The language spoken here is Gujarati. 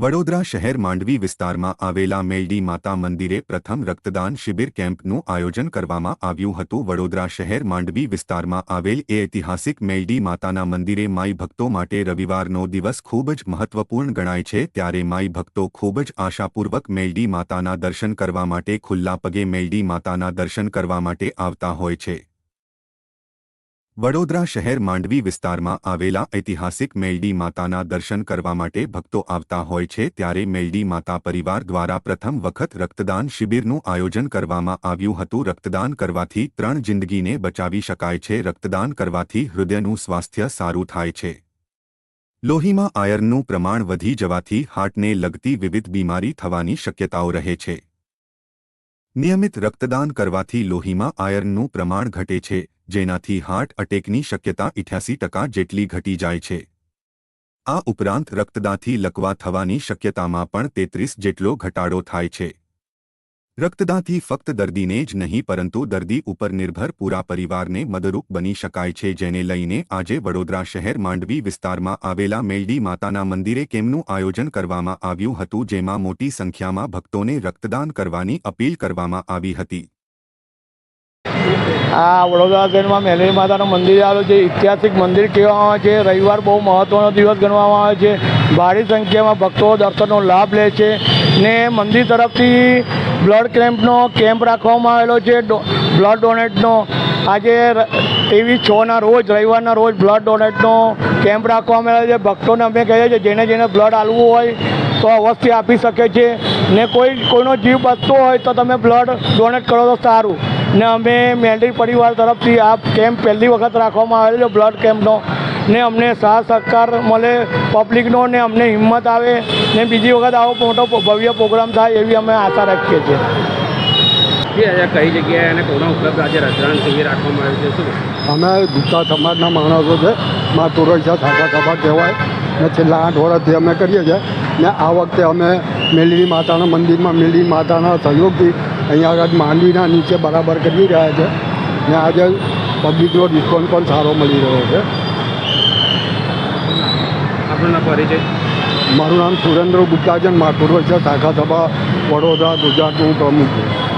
વડોદરા શહેર માંડવી વિસ્તારમાં આવેલા મેલડી માતા મંદિરે પ્રથમ રક્તદાન શિબિર કેમ્પનું આયોજન કરવામાં આવ્યું હતું. વડોદરા શહેર માંડવી વિસ્તારમાં આવેલ એ ઐતિહાસિક મેલડી માતાના મંદિરે માઈ ભક્તો માટે રવિવારનો દિવસ ખૂબ જ મહત્વપૂર્ણ ગણાય છે. ત્યારે માઈ ભક્તો ખૂબ જ આશાપૂર્વક મેલડી માતાના દર્શન કરવા માટે ખુલ્લા પગે મેલડી માતાના દર્શન કરવા માટે આવતા હોય છે. વડોદરા શહેર માંડવી વિસ્તારમાં આવેલા ઐતિહાસિક મેલડી માતાના દર્શન કરવા માટે ભક્તો આવતા હોય છે ત્યારે મેલડી માતા પરિવાર દ્વારા પ્રથમ વખત રક્તદાન શિબિરનું આયોજન કરવામાં આવ્યું હતું. રક્તદાન કરવાથી ત્રણ જિંદગીને બચાવી શકાય છે. રક્તદાન કરવાથી હૃદયનું સ્વાસ્થ્ય સારું થાય છે. લોહીમાં આયર્નનું પ્રમાણ વધી જવાથી હાર્ટને લગતી વિવિધ બીમારી થવાની શક્યતાઓ રહે છે. નિયમિત રક્તદાન કરવાથી લોહીમાં આયર્નનું પ્રમાણ ઘટે છે. જેનાથી હાર્ટ અટેકની શક્યતા ઇઠ્યાસી ટકા જેટલી ઘટી જાય છે. આ ઉપરાંત રક્તદાથી લકવા થવાની શક્યતામાં પણ તેત્રીસ જેટલો ઘટાડો થાય છે. રક્તદાથી ફક્ત દર્દીને જ નહીં, પરંતુ દર્દી ઉપર નિર્ભર પૂરા પરિવારને મદરૂપ બની શકાય છે, જેને લઈને આજે વડોદરા શહેર માંડવી વિસ્તારમાં આવેલા મેલડી માતાના મંદિરે કેમનું આયોજન કરવામાં આવ્યું હતું, જેમાં મોટી સંખ્યામાં ભક્તોને રક્તદાન કરવાની અપીલ કરવામાં આવી હતી. આ વડોદરા શહેરમાં મેલેરી માતાનું મંદિર આવેલું છે. ઐતિહાસિક મંદિર કહેવામાં આવે છે. રવિવાર બહુ મહત્ત્વનો દિવસ ગણવામાં આવે છે. ભારી સંખ્યામાં ભક્તો દર્શનનો લાભ લે છે ને મંદિર તરફથી બ્લડ કેમ્પનો કેમ્પ રાખવામાં આવેલો છે. બ્લડ ડોનેટનો આજે ત્રેવીસ છના રોજ, રવિવારના રોજ બ્લડ ડોનેટનો કેમ્પ રાખવામાં આવેલો છે. ભક્તોને અમે કહીએ છીએ જેને જેને બ્લડ આલવું હોય તો અવશ્ય આપી શકે છે. ને કોઈ, કોઈનો જીવ બચતો હોય તો તમે બ્લડ ડોનેટ કરો તો સારું. ને અમે મેલડી પરિવાર તરફથી આ કેમ્પ પહેલી વખત રાખવામાં આવેલો છે બ્લડ કેમ્પનો. ને અમને સાથ સહકાર મળે પબ્લિકનો ને અમને હિંમત આવે ને બીજી વખત આવો મોટો ભવ્ય પ્રોગ્રામ થાય એવી અમે આશા રાખીએ છીએ. કઈ જગ્યાએ અને કોના ઉપલબ્ધ આજે રક્તદાન શિબિર રાખવામાં આવ્યું છે શું અમે ગુપ્તા સમાજના માણસો છે. મા તુરૈસા શાખા સભા કહેવાય. ને છેલ્લા આઠ વર્ષથી અમે કરીએ છીએ. ને આ વખતે અમે મેલડી માતાના મંદિરમાં મેલડી માતાના સહયોગથી અહીંયા આગળ માંડવીના નીચે બરાબર કરી રહ્યા છે? ને આજે પબ્લિકનો ડિસ્કાઉન્ટ પણ સારો મળી રહ્યો છે. આપણો પરિચય? મારું નામ સુરેન્દ્ર ગુપ્તા છે મા શાખા સભા વડોદરા ગુજરાતનું પ્રમુખ છું.